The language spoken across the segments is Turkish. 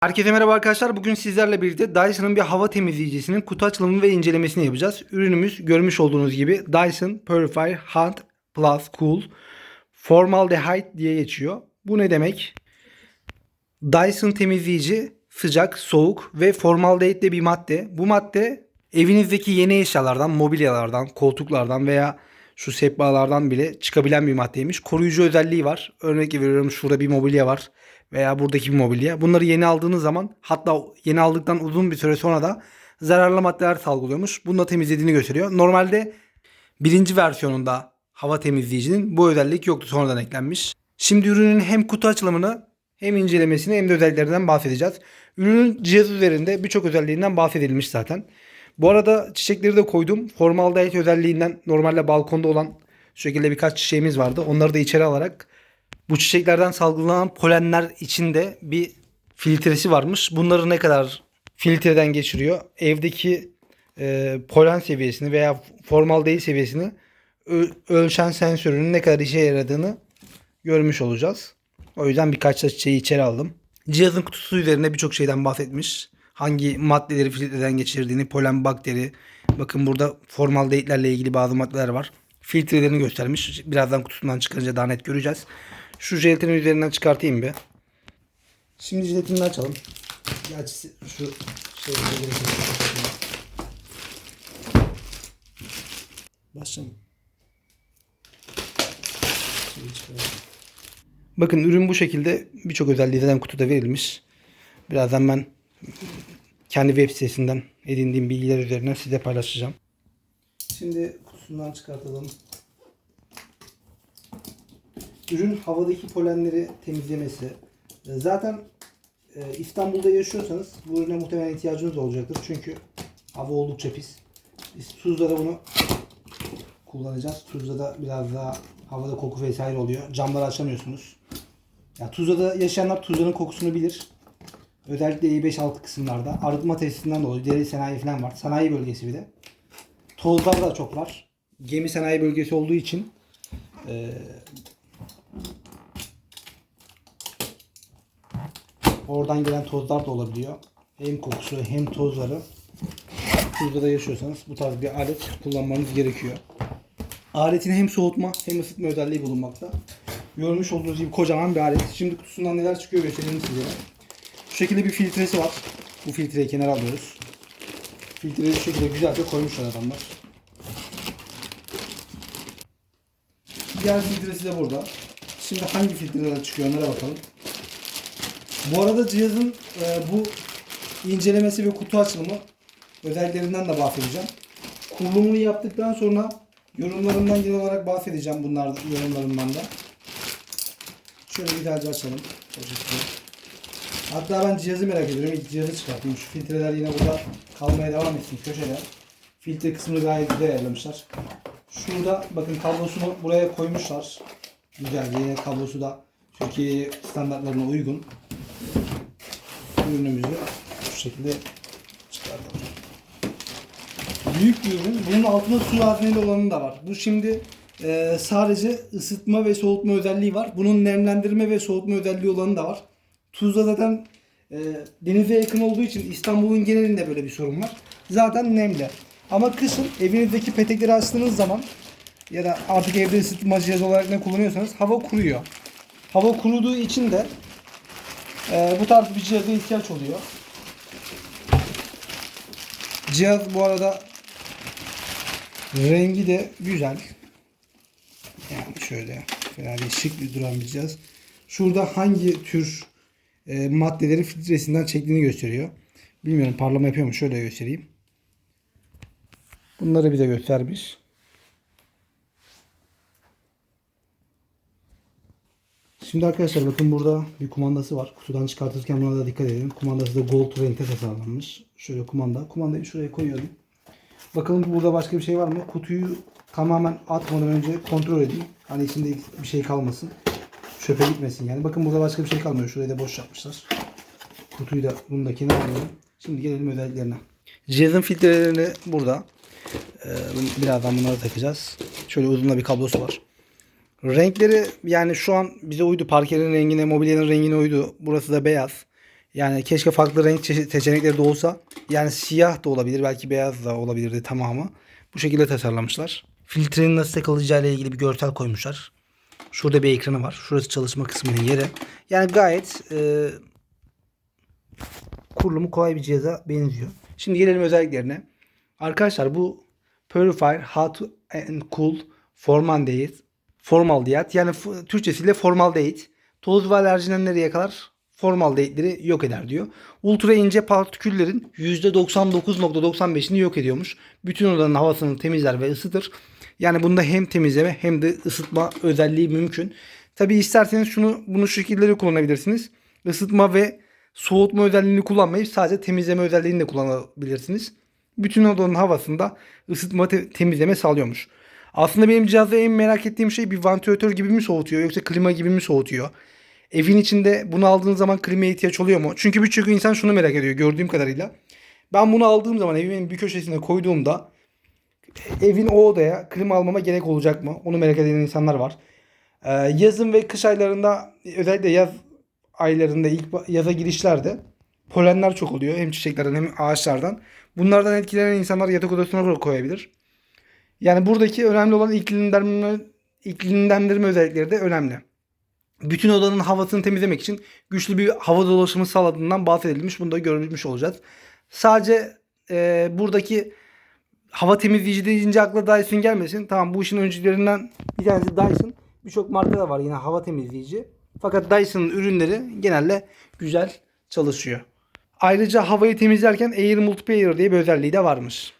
Herkese merhaba arkadaşlar. Bugün sizlerle birlikte Dyson'ın bir hava temizleyicisinin kutu açılımı ve incelemesini yapacağız. Ürünümüz görmüş olduğunuz gibi Dyson Purifier Hot Plus Cool Formaldehyde diye geçiyor. Bu ne demek? Dyson temizleyici sıcak, soğuk ve formaldehitli bir madde. Bu madde evinizdeki yeni eşyalardan, mobilyalardan, koltuklardan veya şu sehpalardan bile çıkabilen bir maddeymiş. Koruyucu özelliği var. Örnek veriyorum şurada bir mobilya var veya buradaki bir mobilya. Bunları yeni aldığınız zaman hatta yeni aldıktan uzun bir süre sonra da zararlı maddeler salgılıyormuş. Bunu da temizlediğini gösteriyor. Normalde birinci versiyonunda hava temizleyicinin bu özellik yoktu sonradan eklenmiş. Şimdi ürünün hem kutu açılımını hem incelemesini hem de özelliklerinden bahsedeceğiz. Ürünün cihaz üzerinde birçok özelliğinden bahsedilmiş zaten. Bu arada çiçekleri de koydum. Formaldehit özelliğinden normalde balkonda olan şu şekilde birkaç çiçeğimiz vardı. Onları da içeri alarak bu çiçeklerden salgılanan polenler içinde bir filtresi varmış. Bunları ne kadar filtreden geçiriyor? Evdeki e, polen seviyesini veya formaldehit seviyesini ö- ölçen sensörünün ne kadar işe yaradığını görmüş olacağız. O yüzden birkaç da çiçeği içeri aldım. Cihazın kutusu üzerinde birçok şeyden bahsetmiş. Hangi maddeleri filtreden geçirdiğini, polen, bakteri. Bakın burada formaldehitlerle ilgili bazı maddeler var. Filtrelerini göstermiş. Birazdan kutusundan çıkarınca daha net göreceğiz. Şu jelatinin üzerinden çıkartayım bir. Şimdi jelatini açalım. Gerçi şu şey Başlayalım. Bakın ürün bu şekilde birçok özelliği zaten kutuda verilmiş. Birazdan ben kendi web sitesinden edindiğim bilgiler üzerinden size paylaşacağım. Şimdi kutusundan çıkartalım. Ürün havadaki polenleri temizlemesi. E, Zaten e, İstanbul'da yaşıyorsanız bu ürüne muhtemelen ihtiyacınız olacaktır. Çünkü hava oldukça pis. Biz Tuzla'da bunu kullanacağız. Tuzla'da biraz daha havada koku vesaire oluyor. Camları açamıyorsunuz. Ya Tuzla'da yaşayanlar Tuzla'nın kokusunu bilir. Özellikle E5-6 kısımlarda. Arıtma tesisinden dolayı deri sanayi falan var. Sanayi bölgesi bir de. Tozlar da çok var. Gemi sanayi bölgesi olduğu için e, oradan gelen tozlar da olabiliyor. Hem kokusu hem tozları. Tuzla'da yaşıyorsanız bu tarz bir alet kullanmanız gerekiyor. Aletin hem soğutma hem ısıtma özelliği bulunmakta. Görmüş olduğunuz gibi kocaman bir alet. Şimdi kutusundan neler çıkıyor göstereyim size. Şu şekilde bir filtresi var. Bu filtreyi kenara alıyoruz. Filtreyi şu şekilde güzelce koymuşlar adamlar. Diğer filtresi de burada. Şimdi hangi filtreler çıkıyor onlara bakalım. Bu arada cihazın e, bu incelemesi ve kutu açılımı özelliklerinden de bahsedeceğim. Kurulumunu yaptıktan sonra yorumlarımdan genel olarak bahsedeceğim bunlar yorumlarımdan da. Şöyle güzelce açalım. Hatta ben cihazı merak ediyorum. İlk cihazı çıkartayım. Şu filtreler yine burada kalmaya devam etsin köşede. Filtre kısmını gayet güzel ayarlamışlar. Şurada bakın kablosunu buraya koymuşlar. Güzel. Yine kablosu da Türkiye standartlarına uygun. Ürünümüzü şu şekilde çıkartalım. Büyük bir ürün. Bunun altında su hazneli olanı da var. Bu şimdi e, sadece ısıtma ve soğutma özelliği var. Bunun nemlendirme ve soğutma özelliği olanı da var. Tuzla zaten e, denize yakın olduğu için İstanbul'un genelinde böyle bir sorun var. Zaten nemli. Ama kışın evinizdeki petekleri açtığınız zaman ya da artık evde ısıtma cihazı olarak ne kullanıyorsanız hava kuruyor. Hava kuruduğu için de e, bu tarz bir cihaza ihtiyaç oluyor. Cihaz bu arada rengi de güzel. Yani şöyle değil, şık bir duran bir cihaz. Şurada hangi tür e, maddeleri filtresinden çektiğini gösteriyor. Bilmiyorum parlama yapıyor mu? Şöyle göstereyim. Bunları bir de göstermiş. Şimdi arkadaşlar bakın burada bir kumandası var. Kutudan çıkartırken buna da dikkat edin. Kumandası da gold renkte tasarlanmış. Şöyle kumanda. Kumandayı şuraya koyuyorum. Bakalım burada başka bir şey var mı? Kutuyu tamamen atmadan önce kontrol edeyim. Hani içinde bir şey kalmasın. Çöpe gitmesin yani. Bakın burada başka bir şey kalmıyor. Şurayı da boş yapmışlar. Kutuyu da bunu da kenara alıyorum. Şimdi gelelim özelliklerine. Cihazın filtrelerini burada. Ee, birazdan bunları takacağız. Şöyle uzun da bir kablosu var. Renkleri yani şu an bize uydu. Parkerin rengine, mobilyanın rengine uydu. Burası da beyaz. Yani keşke farklı renk seçenekleri de olsa. Yani siyah da olabilir. Belki beyaz da olabilirdi tamamı. Bu şekilde tasarlamışlar. Filtrenin nasıl takılacağı ile ilgili bir görsel koymuşlar. Şurada bir ekranı var. Şurası çalışma kısmının yeri. Yani gayet e, kurulumu kolay bir cihaza benziyor. Şimdi gelelim özelliklerine. Arkadaşlar bu Purifier Hot and Cool Formaldehyde Formaldehit yani Türkçesiyle formaldehit toz ve alerjenleri yakalar formaldehitleri yok eder diyor. Ultra ince partiküllerin %99.95'ini yok ediyormuş. Bütün odanın havasını temizler ve ısıtır. Yani bunda hem temizleme hem de ısıtma özelliği mümkün. Tabi isterseniz şunu bunu şu şekilde de kullanabilirsiniz. Isıtma ve soğutma özelliğini kullanmayıp sadece temizleme özelliğini de kullanabilirsiniz. Bütün odanın havasında ısıtma te- temizleme sağlıyormuş. Aslında benim cihazda en merak ettiğim şey bir vantilatör gibi mi soğutuyor yoksa klima gibi mi soğutuyor? Evin içinde bunu aldığınız zaman klimaya ihtiyaç oluyor mu? Çünkü birçok insan şunu merak ediyor gördüğüm kadarıyla. Ben bunu aldığım zaman evimin bir köşesine koyduğumda evin o odaya klima almama gerek olacak mı? Onu merak eden insanlar var. Ee, yazın ve kış aylarında özellikle yaz aylarında ilk yaza girişlerde polenler çok oluyor. Hem çiçeklerden hem ağaçlardan. Bunlardan etkilenen insanlar yatak odasına koyabilir. Yani buradaki önemli olan iklimlendirme, iklimlendirme özellikleri de önemli. Bütün odanın havasını temizlemek için güçlü bir hava dolaşımı sağladığından bahsedilmiş. Bunu da görmüş olacağız. Sadece e, buradaki hava temizleyici deyince akla Dyson gelmesin. Tamam bu işin öncülerinden bir tanesi Dyson. Birçok marka da var yine hava temizleyici. Fakat Dyson'ın ürünleri genelde güzel çalışıyor. Ayrıca havayı temizlerken Air Multiplier diye bir özelliği de varmış.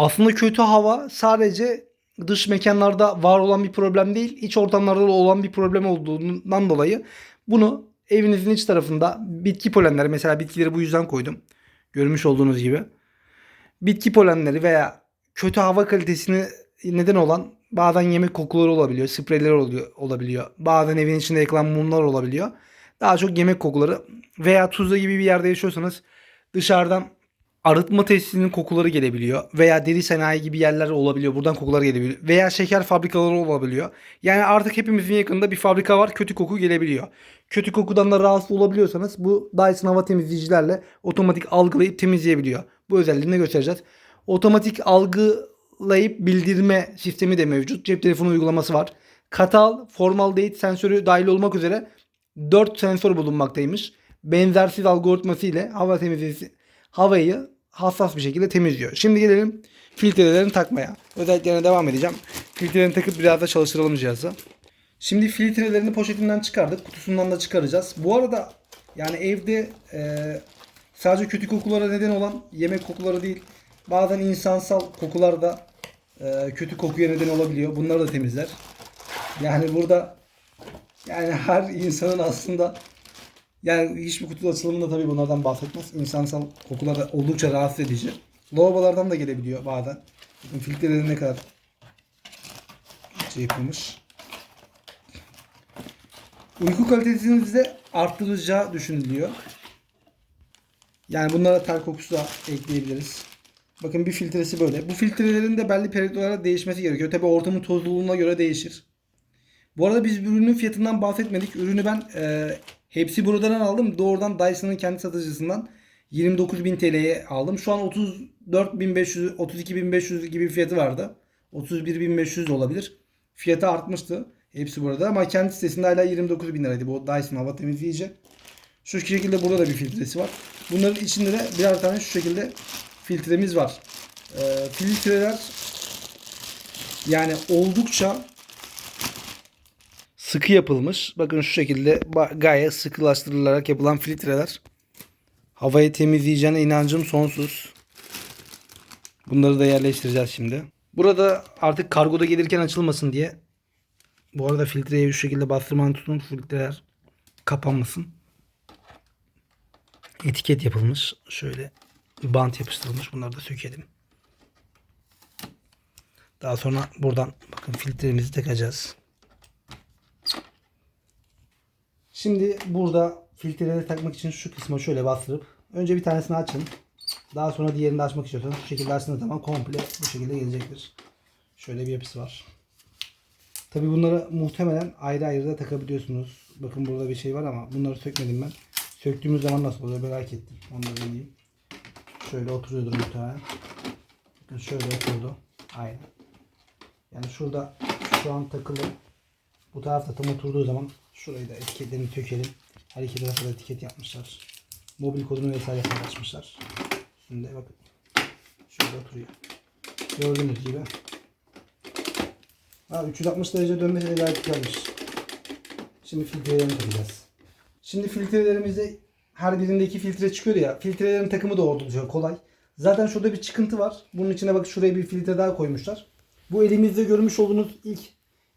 Aslında kötü hava sadece dış mekanlarda var olan bir problem değil, iç ortamlarda da olan bir problem olduğundan dolayı bunu evinizin iç tarafında bitki polenleri mesela bitkileri bu yüzden koydum. Görmüş olduğunuz gibi. Bitki polenleri veya kötü hava kalitesini neden olan bazen yemek kokuları olabiliyor, spreyler oluyor, olabiliyor. Bazen evin içinde yakılan mumlar olabiliyor. Daha çok yemek kokuları veya Tuzla gibi bir yerde yaşıyorsanız dışarıdan arıtma tesisinin kokuları gelebiliyor. Veya deri sanayi gibi yerler olabiliyor. Buradan kokular gelebiliyor. Veya şeker fabrikaları olabiliyor. Yani artık hepimizin yakında bir fabrika var. Kötü koku gelebiliyor. Kötü kokudan da rahatsız olabiliyorsanız bu Dyson hava temizleyicilerle otomatik algılayıp temizleyebiliyor. Bu özelliğini göstereceğiz. Otomatik algılayıp bildirme sistemi de mevcut. Cep telefonu uygulaması var. Katal, formaldehit sensörü dahil olmak üzere 4 sensör bulunmaktaymış. Benzersiz algoritması ile hava temizleyicisi havayı hassas bir şekilde temizliyor. Şimdi gelelim filtrelerini takmaya. Özelliklerine devam edeceğim. Filtrelerini takıp biraz da çalıştıralım cihazı. Şimdi filtrelerini poşetinden çıkardık. Kutusundan da çıkaracağız. Bu arada yani evde e, sadece kötü kokulara neden olan yemek kokuları değil. Bazen insansal kokular da e, kötü kokuya neden olabiliyor. Bunları da temizler. Yani burada yani her insanın aslında yani hiçbir kutu açılımında tabii bunlardan bahsetmez. İnsansal kokular da oldukça rahatsız edici. Lavabolardan da gelebiliyor bazen. Bakın filtreleri ne kadar şey yapılmış. Uyku kalitesinizi de arttıracağı düşünülüyor. Yani bunlara ter kokusu da ekleyebiliriz. Bakın bir filtresi böyle. Bu filtrelerin de belli periyotlara değişmesi gerekiyor. Tabi ortamın tozluluğuna göre değişir. Bu arada biz ürünün fiyatından bahsetmedik. Ürünü ben e, hepsi buradan aldım. Doğrudan Dyson'ın kendi satıcısından 29.000 TL'ye aldım. Şu an 34.500, 32.500 gibi fiyatı vardı. 31.500 de olabilir. Fiyatı artmıştı. Hepsi burada ama kendi sitesinde hala 29.000 liraydı bu Dyson hava temizleyici. Şu şekilde burada da bir filtresi var. Bunların içinde de birer tane şu şekilde filtremiz var. E, filtreler yani oldukça sıkı yapılmış. Bakın şu şekilde gayet sıkılaştırılarak yapılan filtreler. Havayı temizleyeceğine inancım sonsuz. Bunları da yerleştireceğiz şimdi. Burada artık kargoda gelirken açılmasın diye. Bu arada filtreye şu şekilde bastırmanı tutun. Filtreler kapanmasın. Etiket yapılmış. Şöyle bant yapıştırılmış. Bunları da sökelim. Daha sonra buradan bakın filtremizi takacağız. Şimdi burada filtreleri takmak için şu kısma şöyle bastırıp önce bir tanesini açın. Daha sonra diğerini de açmak istiyorsanız şu şekilde açtığınız zaman komple bu şekilde gelecektir. Şöyle bir yapısı var. Tabi bunları muhtemelen ayrı ayrı da takabiliyorsunuz. Bakın burada bir şey var ama bunları sökmedim ben. Söktüğümüz zaman nasıl oluyor merak ettim. Onu da deneyeyim. Şöyle oturuyordur muhtemelen. Bakın şöyle oturdu. Aynen. Yani şurada şu an takılı. Bu tarafta tam oturduğu zaman şurayı da etiketlerini sökelim. Her iki tarafa da etiket yapmışlar. Mobil kodunu vesaire paylaşmışlar. Şimdi bakın. Şöyle oturuyor. Gördüğünüz gibi. Ha, 360 derece dönmesi de gayet güzelmiş. Şimdi filtrelerini takacağız. Şimdi filtrelerimizde her birinde iki filtre çıkıyor ya. Filtrelerin takımı da oldukça kolay. Zaten şurada bir çıkıntı var. Bunun içine bak şuraya bir filtre daha koymuşlar. Bu elimizde görmüş olduğunuz ilk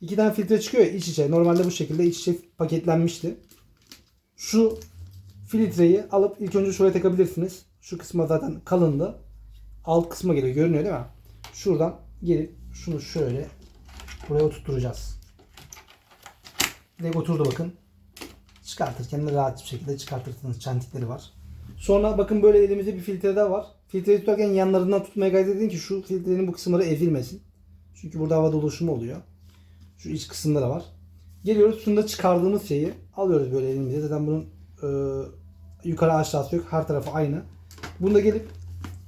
iki tane filtre çıkıyor ya iç içe. Normalde bu şekilde iç içe paketlenmişti. Şu filtreyi alıp ilk önce şuraya takabilirsiniz. Şu kısma zaten kalındı. Alt kısma geliyor. Görünüyor değil mi? Şuradan gelip şunu şöyle buraya oturtacağız. Direkt oturdu bakın. Çıkartırken de rahat bir şekilde çıkartırsınız. Çentikleri var. Sonra bakın böyle elimizde bir filtre daha var. Filtreyi tutarken yanlarından tutmaya gayret edin ki şu filtrenin bu kısımları ezilmesin. Çünkü burada hava dolaşımı oluyor. Şu iç kısımda da var. Geliyoruz şunda çıkardığımız şeyi alıyoruz böyle elimize. Zaten bunun e, yukarı aşağısı yok. Her tarafı aynı. Bunda gelip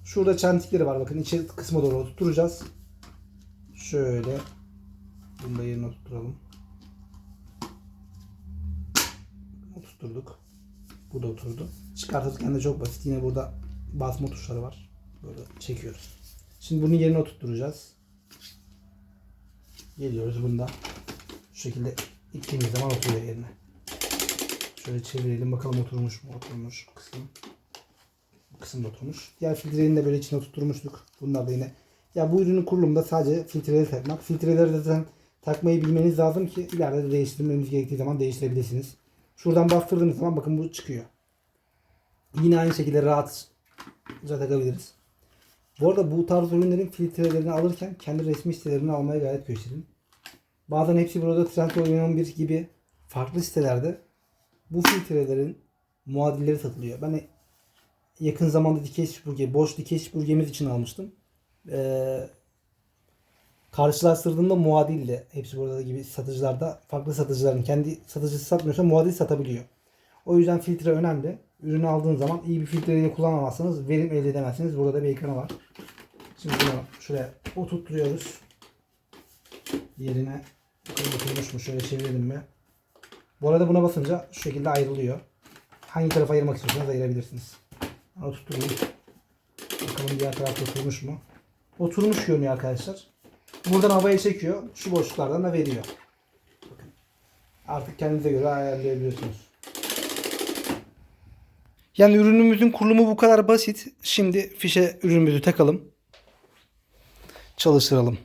şurada çentikleri var. Bakın içi kısma doğru oturtacağız. Şöyle. Bunu da yerine oturtalım. Oturturduk. Bu da oturdu. Çıkartırken de çok basit. Yine burada basma tuşları var. Böyle çekiyoruz. Şimdi bunu yerine oturtturacağız. Geliyoruz bunda. Şu şekilde ittiğimiz zaman oturuyor yerine. Şöyle çevirelim bakalım oturmuş mu? Oturmuş kısım. Kısım oturmuş. Diğer filtreyi de böyle içine oturtmuştuk. Bunlar da yine. Ya bu ürünün kurulumunda sadece filtreleri takmak. Filtreleri de zaten takmayı bilmeniz lazım ki ileride de değiştirmeniz gerektiği zaman değiştirebilirsiniz. Şuradan bastırdığınız zaman bakın bu çıkıyor. Yine aynı şekilde rahatça takabiliriz. Bu arada bu tarz ürünlerin filtrelerini alırken kendi resmi sitelerini almaya gayret gösterin. Bazen hepsi burada Trendyol 11 gibi farklı sitelerde bu filtrelerin muadilleri satılıyor. Ben yakın zamanda dikey süpürge, boş dikey süpürgemiz için almıştım. Ee, karşılaştırdığımda muadille hepsi burada gibi satıcılarda farklı satıcıların kendi satıcısı satmıyorsa muadil satabiliyor. O yüzden filtre önemli. Ürünü aldığınız zaman iyi bir filtreyle kullanamazsanız verim elde edemezsiniz. Burada da bir ekranı var. Şimdi bunu şuraya oturtuyoruz. Yerine oturmuş mu? Şöyle çevirelim mi? Bu arada buna basınca şu şekilde ayrılıyor. Hangi tarafa ayırmak istiyorsanız ayırabilirsiniz. Oturtturayım. Bakalım diğer tarafta oturmuş mu? Oturmuş görünüyor arkadaşlar. Buradan havaya çekiyor. Şu boşluklardan da veriyor. Artık kendinize göre ayarlayabiliyorsunuz. Yani ürünümüzün kurulumu bu kadar basit. Şimdi fişe ürünümüzü takalım. Çalıştıralım.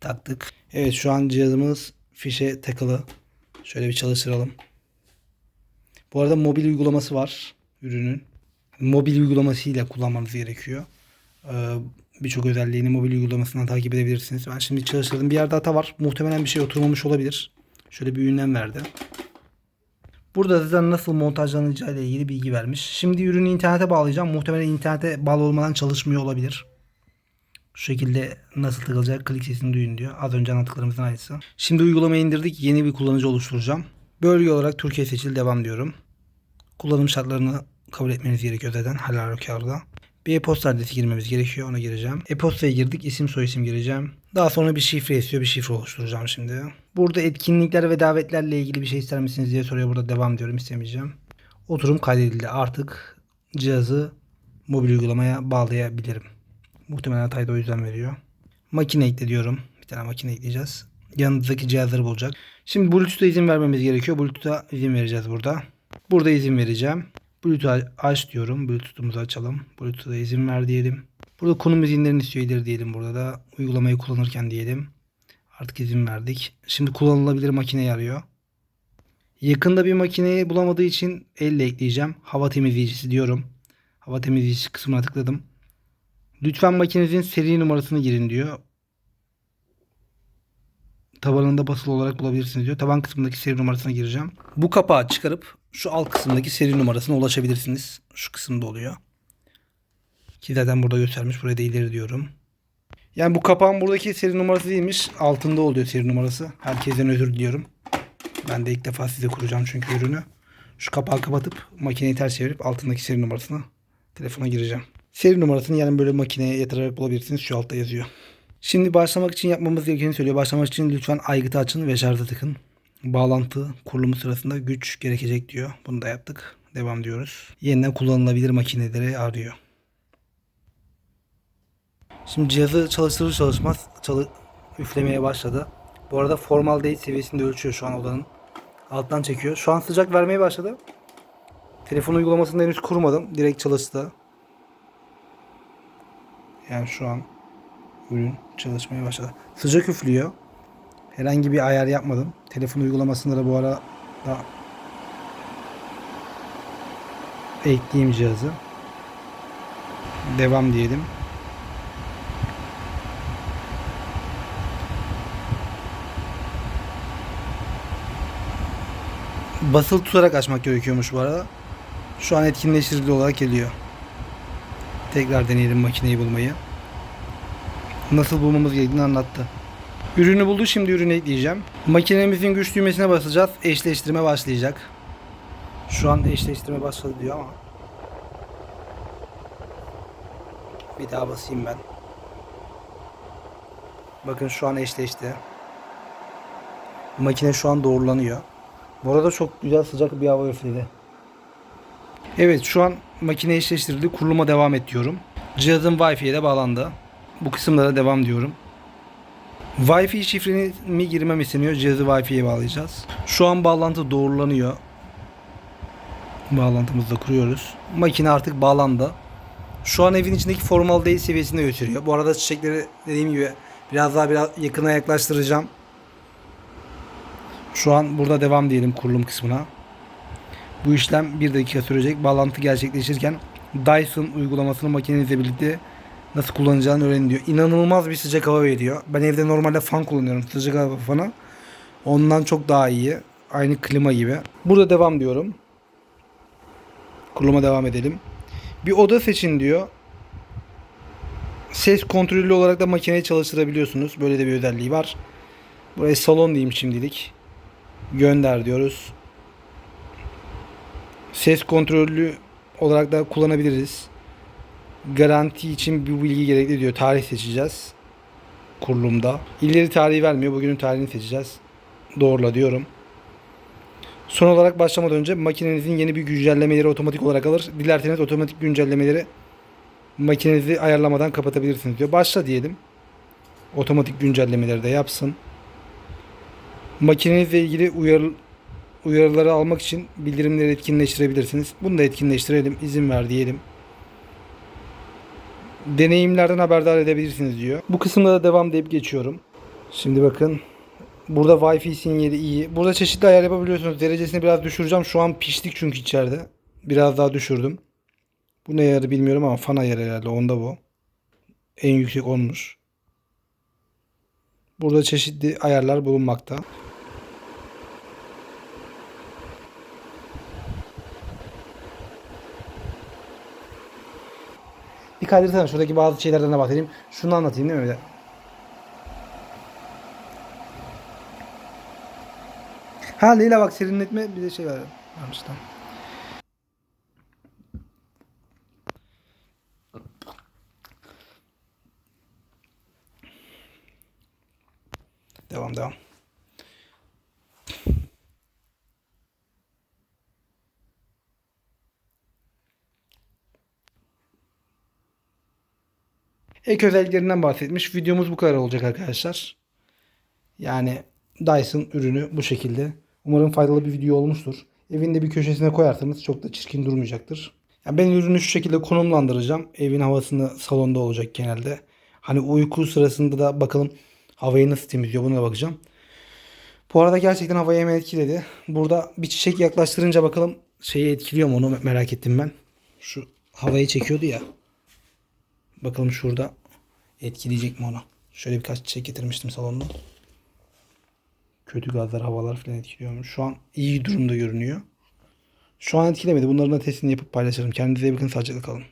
Taktık. Evet şu an cihazımız fişe takılı. Şöyle bir çalıştıralım. Bu arada mobil uygulaması var ürünün. Mobil uygulamasıyla kullanmanız gerekiyor. Ee, Birçok özelliğini mobil uygulamasından takip edebilirsiniz. Ben şimdi çalıştırdım. Bir yerde hata var. Muhtemelen bir şey oturmamış olabilir. Şöyle bir ünlem verdi. Burada zaten nasıl montajlanacağı ile ilgili bilgi vermiş. Şimdi ürünü internete bağlayacağım. Muhtemelen internete bağlı olmadan çalışmıyor olabilir. Şu şekilde nasıl takılacak klik sesini duyun diyor. Az önce anlattıklarımızın aynısı. Şimdi uygulamayı indirdik. Yeni bir kullanıcı oluşturacağım. Bölge olarak Türkiye seçili devam diyorum. Kullanım şartlarını kabul etmeniz gerekiyor zaten halükarda. Bir e-posta adresi girmemiz gerekiyor. Ona gireceğim. E-postaya girdik. İsim soyisim gireceğim. Daha sonra bir şifre istiyor. Bir şifre oluşturacağım şimdi. Burada etkinlikler ve davetlerle ilgili bir şey ister misiniz diye soruyor. Burada devam diyorum. istemeyeceğim. Oturum kaydedildi. Artık cihazı mobil uygulamaya bağlayabilirim. Muhtemelen hatayı da o yüzden veriyor. Makine ekle diyorum. Bir tane makine ekleyeceğiz. Yanınızdaki cihazları bulacak. Şimdi Bluetooth'a izin vermemiz gerekiyor. Bluetooth'a izin vereceğiz burada. Burada izin vereceğim. Bluetooth aç diyorum. Bluetooth'umuzu açalım. Bluetooth'a izin ver diyelim. Burada konum izinlerini ileri diyelim. Burada da uygulamayı kullanırken diyelim. Artık izin verdik. Şimdi kullanılabilir makine arıyor. Yakında bir makineyi bulamadığı için elle ekleyeceğim. Hava temizleyicisi diyorum. Hava temizleyicisi kısmına tıkladım. Lütfen makinenizin seri numarasını girin diyor. Tabanında basılı olarak bulabilirsiniz diyor. Taban kısmındaki seri numarasına gireceğim. Bu kapağı çıkarıp şu alt kısımdaki seri numarasına ulaşabilirsiniz. Şu kısımda oluyor. Ki zaten burada göstermiş. Buraya da ileri diyorum. Yani bu kapağın buradaki seri numarası değilmiş. Altında oluyor seri numarası. Herkesten özür diliyorum. Ben de ilk defa size kuracağım çünkü ürünü. Şu kapağı kapatıp makineyi ters çevirip altındaki seri numarasına telefona gireceğim. Seri numarasını yani böyle makineye yatırarak bulabilirsiniz. Şu altta yazıyor. Şimdi başlamak için yapmamız gerekeni söylüyor. Başlamak için lütfen aygıtı açın ve şarja takın. Bağlantı kurulumu sırasında güç gerekecek diyor. Bunu da yaptık. Devam diyoruz. Yeniden kullanılabilir makineleri arıyor. Şimdi cihazı çalıştırır çalışmaz çalı üflemeye başladı. Bu arada formal seviyesinde ölçüyor şu an odanın. Alttan çekiyor. Şu an sıcak vermeye başladı. Telefon uygulamasını henüz kurmadım. Direkt çalıştı. Yani şu an ürün çalışmaya başladı. Sıcak üflüyor. Herhangi bir ayar yapmadım. Telefon uygulamasında da bu ara da ekleyeyim cihazı. Devam diyelim. Basılı tutarak açmak gerekiyormuş bu arada. Şu an etkinleştirici olarak geliyor. Tekrar deneyelim makineyi bulmayı. Nasıl bulmamız gerektiğini anlattı. Ürünü buldu şimdi ürünü ekleyeceğim. Makinemizin güç düğmesine basacağız. Eşleştirme başlayacak. Şu an eşleştirme başladı diyor ama. Bir daha basayım ben. Bakın şu an eşleşti. Makine şu an doğrulanıyor. Bu arada çok güzel sıcak bir hava üfledi. Evet şu an makine eşleştirildi. Kuruluma devam et diyorum. Cihazın Wi-Fi'ye de bağlandı. Bu kısımlara devam diyorum. Wi-Fi şifreni mi girmem isteniyor. Cihazı Wi-Fi'ye bağlayacağız. Şu an bağlantı doğrulanıyor. Bağlantımızı da kuruyoruz. Makine artık bağlandı. Şu an evin içindeki formal değil seviyesinde götürüyor. Bu arada çiçekleri dediğim gibi biraz daha biraz yakına yaklaştıracağım. Şu an burada devam diyelim kurulum kısmına. Bu işlem 1 dakika sürecek. Bağlantı gerçekleşirken Dyson uygulamasını makinenizle birlikte nasıl kullanacağını öğrenin diyor. İnanılmaz bir sıcak hava veriyor. Ben evde normalde fan kullanıyorum. Sıcak hava fanı. Ondan çok daha iyi. Aynı klima gibi. Burada devam diyorum. Kuruluma devam edelim. Bir oda seçin diyor. Ses kontrollü olarak da makineyi çalıştırabiliyorsunuz. Böyle de bir özelliği var. Buraya salon diyeyim şimdilik. Gönder diyoruz. Ses kontrollü olarak da kullanabiliriz. Garanti için bir bilgi gerekli diyor. Tarih seçeceğiz. Kurulumda. İleri tarihi vermiyor. Bugünün tarihini seçeceğiz. Doğrula diyorum. Son olarak başlamadan önce makinenizin yeni bir güncellemeleri otomatik olarak alır. Dilerseniz otomatik güncellemeleri makinenizi ayarlamadan kapatabilirsiniz diyor. Başla diyelim. Otomatik güncellemeleri de yapsın. Makinenizle ilgili uyarı, uyarıları almak için bildirimleri etkinleştirebilirsiniz. Bunu da etkinleştirelim. İzin ver diyelim. Deneyimlerden haberdar edebilirsiniz diyor. Bu kısımda da devam deyip geçiyorum. Şimdi bakın. Burada Wi-Fi sinyali iyi. Burada çeşitli ayar yapabiliyorsunuz. Derecesini biraz düşüreceğim. Şu an piştik çünkü içeride. Biraz daha düşürdüm. Bu ne ayarı bilmiyorum ama fan ayarı herhalde. Onda bu. En yüksek olmuş. Burada çeşitli ayarlar bulunmakta. Bir kaydırsana şuradaki bazı şeylerden de bahsedeyim. Şunu anlatayım değil mi? Bir de? Ha Leyla bak serinletme bir de şey var. Varmış tamam. Devam devam. Ek özelliklerinden bahsetmiş. Videomuz bu kadar olacak arkadaşlar. Yani Dyson ürünü bu şekilde. Umarım faydalı bir video olmuştur. Evinde bir köşesine koyarsanız çok da çirkin durmayacaktır. Yani ben ürünü şu şekilde konumlandıracağım. Evin havasını salonda olacak genelde. Hani uyku sırasında da bakalım havayı nasıl temizliyor buna bakacağım. Bu arada gerçekten havayı hemen etkiledi. Burada bir çiçek yaklaştırınca bakalım şeyi etkiliyor mu onu merak ettim ben. Şu havayı çekiyordu ya. Bakalım şurada etkileyecek mi onu. Şöyle birkaç çiçek getirmiştim salonda. Kötü gazlar, havalar falan etkiliyormuş. Şu an iyi durumda görünüyor. Şu an etkilemedi. Bunların da testini yapıp paylaşırım. Kendinize bakın. Sağlıcakla kalın.